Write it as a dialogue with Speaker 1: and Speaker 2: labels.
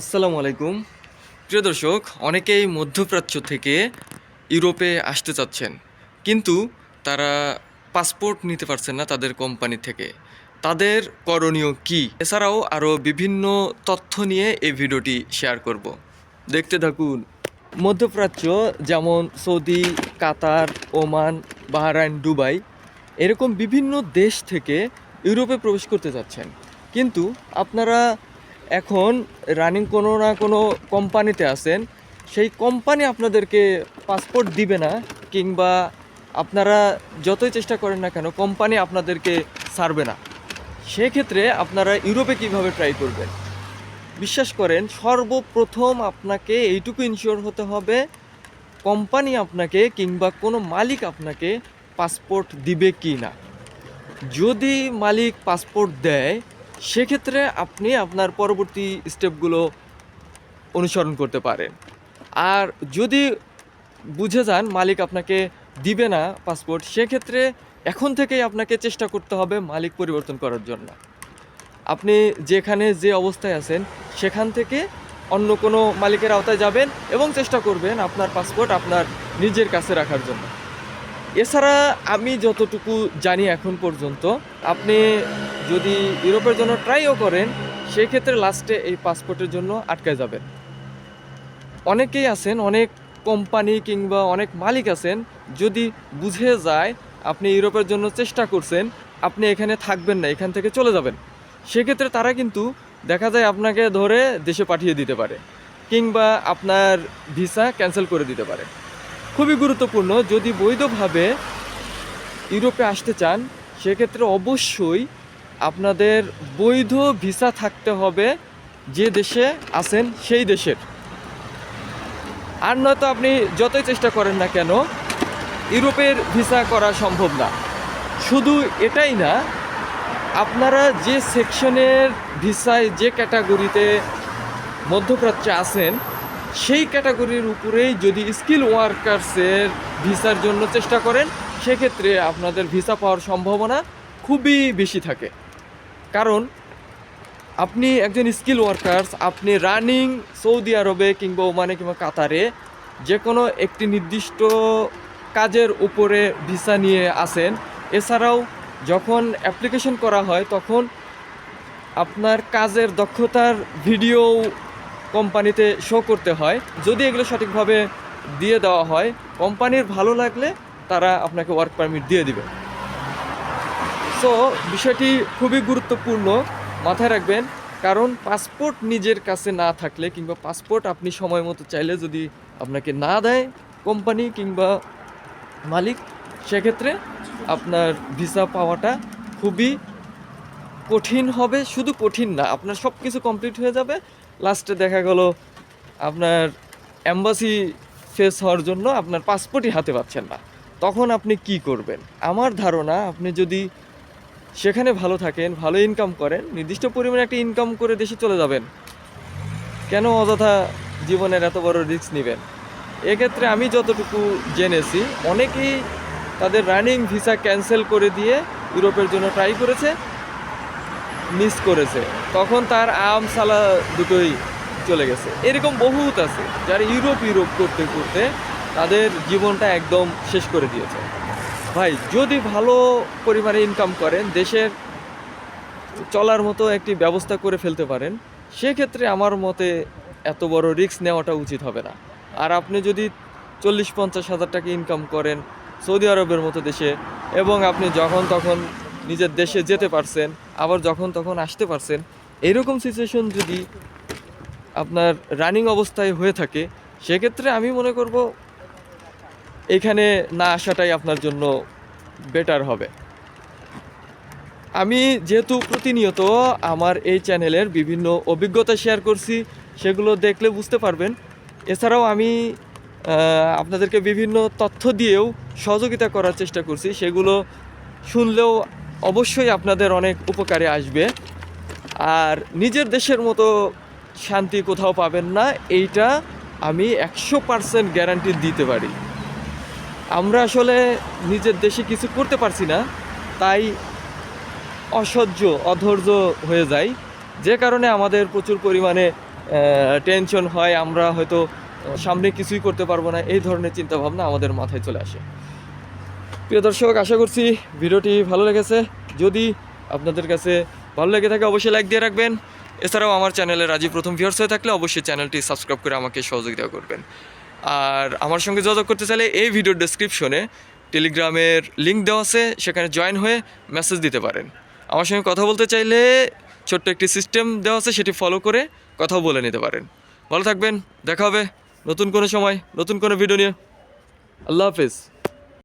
Speaker 1: আসসালামু আলাইকুম। প্রিয় দর্শক, অনেকেই মধ্যপ্রাচ্য থেকে ইউরোপে আসতে চাচ্ছেন, কিন্তু তারা পাসপোর্ট নিতে পারছেন না তাদের কোম্পানি থেকে। তাদের করণীয় কি? এছাড়াও আরও বিভিন্ন তথ্য নিয়ে এই ভিডিওটি শেয়ার করব। দেখতে থাকুন। মধ্যপ্রাচ্য যেমন Saudi, Qatar, Oman, Bahrain, Dubai, এরকম বিভিন্ন দেশ থেকে ইউরোপে প্রবেশ করতে যাচ্ছেন কিন্তু আপনারা এখন রানিং কোনো না কোনো কোম্পানিতে আছেন, সেই কোম্পানি আপনাদেরকে পাসপোর্ট দিবে না, কিংবা আপনারা যতই চেষ্টা করেন না কেন কোম্পানি আপনাদেরকে ছাড়বে না। সেক্ষেত্রে আপনারা ইউরোপে কীভাবে ট্রাই করবেন? বিশ্বাস করেন, সর্বপ্রথম আপনাকে এইটুকু ইনশিওর হতে হবে কোম্পানি আপনাকে কিংবা কোনো মালিক আপনাকে পাসপোর্ট দিবে কি না যদি মালিক পাসপোর্ট দেয় সেক্ষেত্রে আপনি আপনার পরবর্তী স্টেপগুলো অনুসরণ করতে পারেন। আর যদি বুঝে যান মালিক আপনাকে দিবে না পাসপোর্ট, সেক্ষেত্রে এখন থেকেই আপনাকে চেষ্টা করতে হবে মালিক পরিবর্তন করার জন্য। আপনি যেখানে যে অবস্থায় আছেন, সেখান থেকে অন্য কোনো মালিকের আওতায় যাবেন এবং চেষ্টা করবেন আপনার পাসপোর্ট আপনার নিজের কাছে রাখার জন্য। এছাড়া আমি যতটুকু জানি এখন পর্যন্ত, আপনি যদি ইউরোপের জন্য ট্রাইও করেন, সেক্ষেত্রে লাস্টে এই পাসপোর্টের জন্য আটকে যাবেন। অনেকেই আছেন, অনেক কোম্পানি কিংবা অনেক মালিক আছেন, যদি বুঝে যায় আপনি ইউরোপের জন্য চেষ্টা করছেন, আপনি এখানে থাকবেন না, এখান থেকে চলে যাবেন। সেক্ষেত্রে তারা কিন্তু দেখা যায় আপনাকে ধরে দেশে পাঠিয়ে দিতে পারে কিংবা আপনার ভিসা ক্যান্সেল করে দিতে পারে। খুবই গুরুত্বপূর্ণ, যদি বৈধভাবে ইউরোপে আসতে চান, সেক্ষেত্রে অবশ্যই আপনাদের বৈধ ভিসা থাকতে হবে যে দেশে আছেন সেই দেশের। আর নয়তো আপনি যতই চেষ্টা করেন না কেন, ইউরোপের ভিসা করা সম্ভব না। শুধু এটাই না, আপনারা যে সেকশনের ভিসায় যে ক্যাটাগরিতে মধ্যপ্রাচ্যে আছেন, সেই ক্যাটাগরির উপরেই যদি স্কিল ওয়ার্কার্সের ভিসার জন্য চেষ্টা করেন, সেক্ষেত্রে আপনাদের ভিসা পাওয়ার সম্ভাবনা খুবই বেশি থাকে। কারণ আপনি একজন স্কিল ওয়ার্কার্স আপনি রানিং সৌদি আরবে কিংবা ওমানে কিংবা কাতারে যে কোনো একটি নির্দিষ্ট কাজের উপরে ভিসা নিয়ে আসেন। এছাড়াও যখন অ্যাপ্লিকেশন করা হয়, তখন আপনার কাজের দক্ষতার ভিডিও কোম্পানিতে শো করতে হয়। যদি এগুলো সঠিকভাবে দিয়ে দেওয়া হয় কোম্পানির ভালো লাগলে তারা আপনাকে ওয়ার্ক পারমিট দিয়ে দিবে। সো বিষয়টি খুবই গুরুত্বপূর্ণ মাথায় রাখবেন, কারণ পাসপোর্ট নিজের কাছে না থাকলে কিংবা পাসপোর্ট আপনি সময় মতো চাইলে যদি আপনাকে না দেয় কোম্পানি কিংবা মালিক, সেক্ষেত্রে আপনার ভিসা পাওয়াটা খুবই কঠিন হবে। শুধু কঠিন না, আপনার সব কিছু কমপ্লিট হয়ে যাবে। লাস্টে দেখা গেল আপনার অ্যাম্বাসি ফেস হওয়ার জন্য আপনার পাসপোর্টই হাতে পাচ্ছেন না। তখন আপনি কি করবেন? আমার ধারণা, আপনি যদি সেখানে ভালো থাকেন, ভালো ইনকাম করেন, নির্দিষ্ট পরিমাণে একটা ইনকাম করে দেশে চলে যাবেন। কেন অযথা জীবনের এত বড় রিস্ক নেবেন? এক্ষেত্রে আমি যতটুকু জেনেছি, অনেকেই তাদের রানিং ভিসা ক্যান্সেল করে দিয়ে ইউরোপের জন্য ট্রাই করেছে মিস করেছে। তখন তার আম সালা দুটোই চলে গেছে। এরকম বহুত আছে, যারা ইউরোপ ইউরোপ করতে করতে তাদের জীবনটা একদম শেষ করে দিয়েছে। ভাই, যদি ভালো পরিমাণে ইনকাম করেন, দেশের চলার মতো একটি ব্যবস্থা করে ফেলতে পারেন, সেক্ষেত্রে আমার মতে এত বড় রিস্ক নেওয়াটা উচিত হবে না। আর আপনি যদি চল্লিশ, পঞ্চাশ হাজার টাকা ইনকাম করেন সৌদি আরবের মতো দেশে এবং আপনি যখন তখন নিজের দেশে যেতে পারছেন, আবার যখন তখন আসতে পারছেন, এরকম সিচুয়েশন যদি আপনার রানিং অবস্থায় হয়ে থাকে, সেক্ষেত্রে আমি মনে করব এখানে না আসাটাই আপনার জন্য বেটার হবে। আমি যেহেতু প্রতিনিয়ত আমার এই চ্যানেলের বিভিন্ন অভিজ্ঞতা শেয়ার করছি, সেগুলো দেখলে বুঝতে পারবেন। এছাড়াও আমি আপনাদেরকে বিভিন্ন তথ্য দিয়েও সহযোগিতা করার চেষ্টা করছি। সেগুলো শুনলেও অবশ্যই আপনাদের অনেক উপকারে আসবে। আর নিজের দেশের মতো শান্তি কোথাও পাবেন না, এইটা আমি একশো পার্সেন্ট গ্যারান্টি দিতে পারি। আমরা আসলে নিজের দেশে কিছু করতে পারছি না, তাই অসহ্য, অধৈর্য হয়ে যায় যে কারণে আমাদের প্রচুর পরিমাণে টেনশন হয়, আমরা হয়তো সামনে কিছুই করতে পারব না, এই ধরনের চিন্তা ভাবনা আমাদের মাথায় চলে আসে। প্রিয় দর্শক, আশা করছি ভিডিওটি ভালো লেগেছে। যদি আপনাদের কাছে ভালো লেগে থাকে, অবশ্যই লাইক দিয়ে রাখবেন। এছাড়াও আমার চ্যানেলে রাজি প্রথম ভিউয়ার্স হয়ে থাকলে অবশ্যই চ্যানেলটি সাবস্ক্রাইব করে আমাকে সহযোগিতা করবেন। আর আমার সঙ্গে যোগাযোগ করতে চাইলে এই ভিডিওর ডেসক্রিপশনে টেলিগ্রামের লিঙ্ক দেওয়া আছে, সেখানে জয়েন হয়ে মেসেজ দিতে পারেন। আমার সঙ্গে কথা বলতে চাইলে ছোট্ট একটি সিস্টেম দেওয়া আছে, সেটি ফলো করে কথা বলে নিতে পারেন। ভালো থাকবেন, দেখা হবে নতুন কোনো সময়, নতুন কোনো ভিডিও নিয়ে। আল্লাহ হাফেজ।